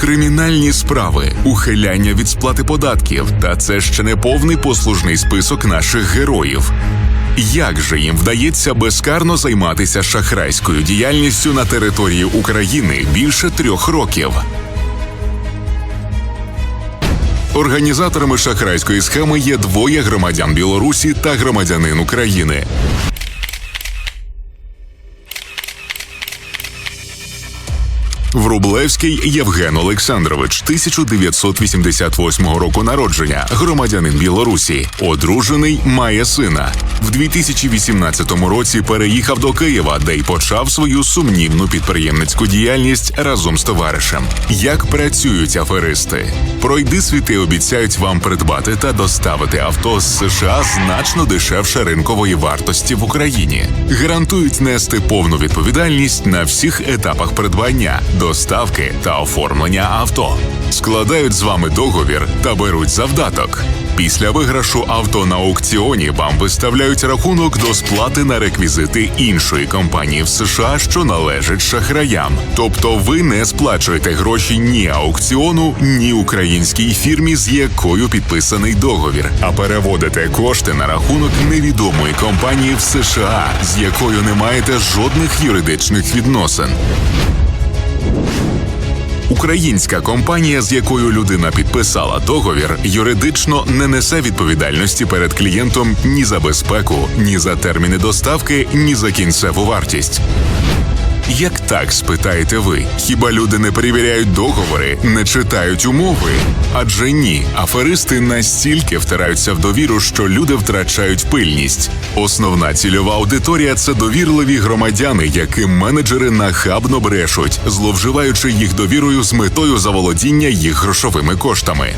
кримінальні справи, ухиляння від сплати податків. Та це ще не повний послужний список наших героїв. Як же їм вдається безкарно займатися шахрайською діяльністю на території України більше трьох років? Організаторами шахрайської схеми є двоє громадян Білорусі та громадянин України. Врублевський Євген Олександрович, 1988 року народження, громадянин Білорусі, одружений, має сина. В 2018 році переїхав до Києва, де й почав свою сумнівну підприємницьку діяльність разом з товаришем. Як працюють аферисти? Пройди світи обіцяють вам придбати та доставити авто з США значно дешевше ринкової вартості в Україні. Гарантують нести повну відповідальність на всіх етапах придбання, доставки та оформлення авто. Складають з вами договір та беруть завдаток. Після виграшу авто на аукціоні вам виставляють рахунок до сплати на реквізити іншої компанії в США, що належить шахраям. Тобто ви не сплачуєте гроші ні аукціону, ні українській фірмі, з якою підписаний договір, а переводите кошти на рахунок невідомої компанії в США, з якою не маєте жодних юридичних відносин. Українська компанія, з якою людина підписала договір, юридично не несе відповідальності перед клієнтом ні за безпеку, ні за терміни доставки, ні за кінцеву вартість. Як так спитаєте ви? Хіба люди не перевіряють договори, не читають умови? Адже ні, аферисти настільки втираються в довіру, що люди втрачають пильність. Основна цільова аудиторія це довірливі громадяни, яким менеджери нахабно брешуть, зловживаючи їх довірою з метою заволодіння їх грошовими коштами.